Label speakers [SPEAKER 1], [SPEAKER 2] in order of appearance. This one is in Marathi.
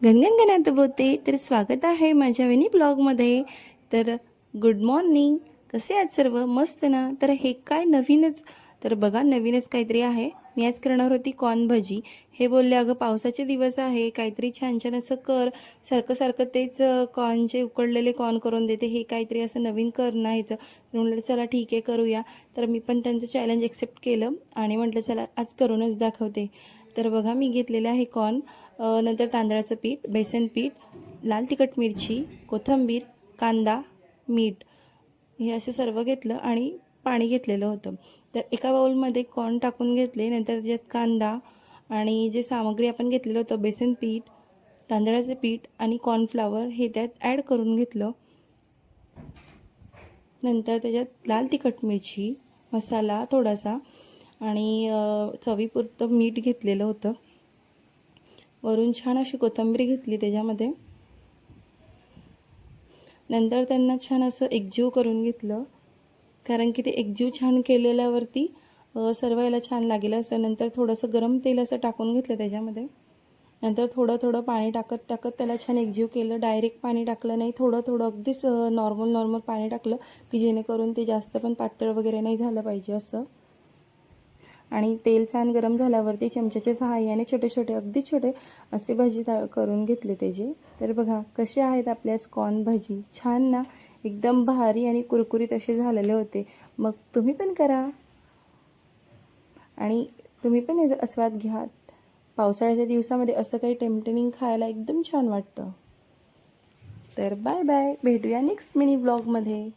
[SPEAKER 1] गणगणगणात बोलते तर स्वागत आहे माझ्या विनी ब्लॉगमध्ये. तर गुड मॉर्निंग कसे आहात सर्व? मस्त ना? तर हे काय नवीनच? तर बघा नवीनच काहीतरी आहे. मी आज करणार होती कॉर्न भजी. हे बोलले अगं पावसाचे दिवस आहे. काहीतरी छान छान असं कर. सारखं सारखं तेच कॉर्नचे उकडलेले कॉर्न करून देते. हे काहीतरी असं नवीन कर नाहीचं म्हटलं चला ठीक आहे करूया. तर मी पण त्यांचं चॅलेंज एक्सेप्ट केलं आणि म्हटलं चला आज करूनच दाखवते. तर बघा मी घेतलेले आहे कॉर्न. नंतर तांदळाचं पीठ बेसन पीठ लाल तिखट मिरची कोथिंबीर कांदा मीठ हे असं सर्व घेतलं आणि पाणी घेतलेलं होतं. तर एका बाऊलमध्ये कॉर्न टाकून घेतले. नंतर त्याच्यात कांदा आणि जे सामग्री आपण घेतलेलं होतं बेसन पीठ तांदळाचं पीठ आणि कॉर्नफ्लावर हे त्यात ॲड करून घेतलं. नंतर त्याच्यात लाल तिखट मिरची मसाला थोडासा आणि चवीपुरतं मीठ घेतलेलं होतं. वरून छान अशी कोथिंबीर घेतली त्याच्यामध्ये. नंतर त्यांना छान असं एकजीव करून घेतलं. कारण की ते एकजीव छान केलेल्यावरती सर्व याला छान लागेल असं. नंतर थोडंसं गरम तेल असं टाकून घेतलं त्याच्यामध्ये. नंतर थोडं थोडं पाणी टाकत टाकत त्याला छान एकजीव केलं. डायरेक्ट पाणी टाकलं नाही. थोडं थोडं अगदीच नॉर्मल नॉर्मल पाणी टाकलं की जेणेकरून ते जास्त पण पातळ वगैरे नाही झालं पाहिजे असं. आणि तेल छान गरम झाल्यावरती चमच्याच्या सहाय्याने छोटे छोटे अगदी छोटे असे भजी ता करून घेतले त्याचे तर बघा कसे आहेत आपल्या स्कॉन भजी. छान ना? एकदम भारी आणि कुरकुरीत असे झालेले होते. मग तुम्ही पण करा. आणि तुम्ही पण याचा आस्वाद घ्या. पावसाळ्याच्या दिवसामध्ये असं काही टेम्पटेनिंग खायला एकदम छान वाटतं. तर बाय बाय. भेटूया नेक्स्ट मिनी ब्लॉगमध्ये